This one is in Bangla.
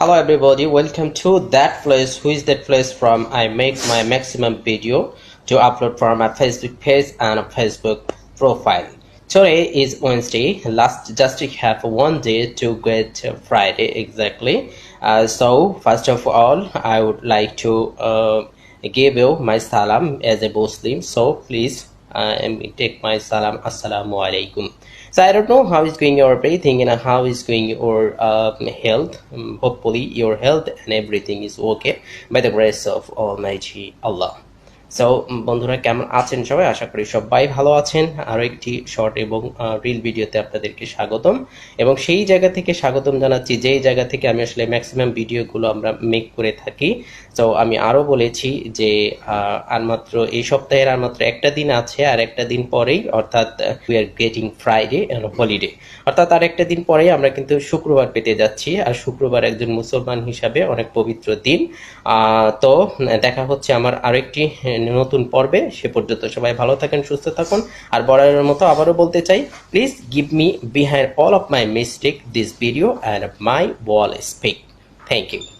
Hello everybody, welcome to that place. Who is that place from? I make my maximum video to upload for my Facebook page and Facebook profile. Today is Wednesday. Last just have one day to get Friday exactly. Uh, so first of all, I would like to uh, give you my salam as a Muslim. So please uh, take my salam. Assalamu alaikum. So I don't know how is going your breathing and how is going your uh, health. Um, hopefully your health and everything is okay by the grace of Almighty Allah. So বন্ধুরা, কেমন আছেন সবাই? আশা করি সবাই ভালো আছেন। আরও একটি শর্ট এবং রিল ভিডিওতে আপনাদেরকে স্বাগতম। এবং সেই জায়গা থেকে স্বাগতম জানাচ্ছি, যেই জায়গা থেকে আমি আসলে ম্যাক্সিমাম ভিডিওগুলো আমরা মেক করে থাকি। তো আমি আরও বলেছি যে আর মাত্র এই সপ্তাহের আর মাত্র একটা দিন আছে, আর একটা দিন পরেই, অর্থাৎ we are getting Friday holiday অর্থাৎ, আর একটা দিন পরেই আমরা কিন্তু শুক্রবার পেতে যাচ্ছি। আর শুক্রবার একজন মুসলমান হিসাবে অনেক পবিত্র দিন। তো, দেখা হচ্ছে আমার আরেকটি নতুন পর্বে, সে পর্যন্ত সবাই ভালো থাকেন, সুস্থ থাকুন। আর বরাবরের মতো আবারও বলতে চাই please give me behind all of my mistake this video and my wall speak thank you